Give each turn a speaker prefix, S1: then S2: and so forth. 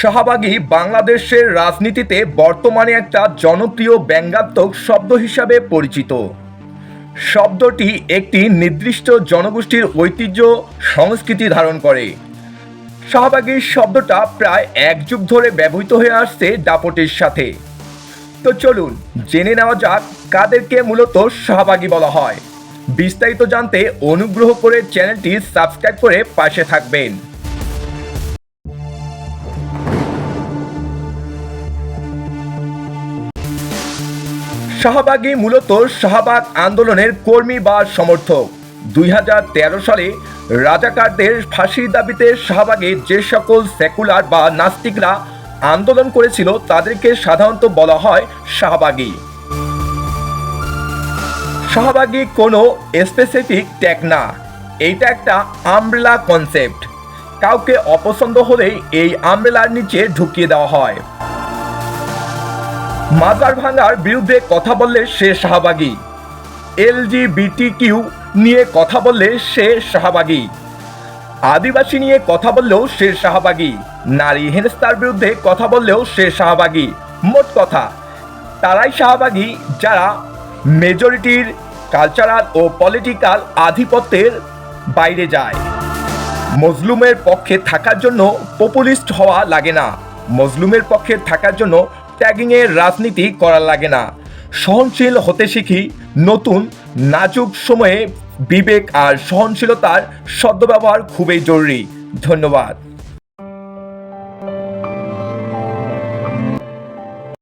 S1: শাহবাগী বাংলাদেশের রাজনীতিতে বর্তমানে একটা জনপ্রিয় ব্যঙ্গাত্মক শব্দ হিসাবে পরিচিত। শব্দটি একটি নির্দিষ্ট জনগোষ্ঠীর ঐতিহ্য, সংস্কৃতি ধারণ করে। শাহবাগী শব্দটা প্রায় এক যুগ ধরে ব্যবহৃত হয়ে আসছে দাপটের সাথে। তো চলুন, জেনে নেওয়া যাক কাদেরকে মূলত শাহবাগী বলা হয়। বিস্তারিত জানতে অনুগ্রহ করে চ্যানেলটি সাবস্ক্রাইব করে পাশে থাকবেন। শাহবাগী মূলত শাহবাগ আন্দোলনের কর্মী বা সমর্থক। দুই হাজার তেরো সালে রাজাকারদের ফাঁসির দাবিতে শাহবাগে যে সকল সেকুলার বা নাস্তিকরা আন্দোলন করেছিল, তাদেরকে সাধারণত বলা হয় শাহবাগী। শাহবাগী কোনো স্পেসিফিক ট্যাগ না। এইটা একটা আমলা কনসেপ্ট কাউকে অপছন্দ হলেই এই আমব্রেলার নিচে ঢুকিয়ে দেওয়া হয়। মাজার ভাঙার বিরুদ্ধে কথা বললে সে শাহবাগী। এলজিবিটি কিউ নিয়ে কথা বললে সে শাহবাগী। আদিবাসী নিয়ে কথা বললেও সে শাহবাগী। নারী হেনস্তার বিরুদ্ধে কথা বললেও সে শাহবাগী। মোট কথা, তারাই শাহবাগী যারা মেজরিটির কালচারাল ও পলিটিক্যাল আধিপত্যের বাইরে যায়। মজলুমের পক্ষে থাকার জন্য পপুলিস্ট হওয়া লাগে না। মজলুমের পক্ষে থাকার জন্য ট্যাগিংয়ের রাজনীতি করা লাগে না। সহনশীল হতে শিখি নতুন, নাজুক সময়ে বিবেক আর সহনশীলতার সদ্ব্যবহার খুবই জরুরি। ধন্যবাদ।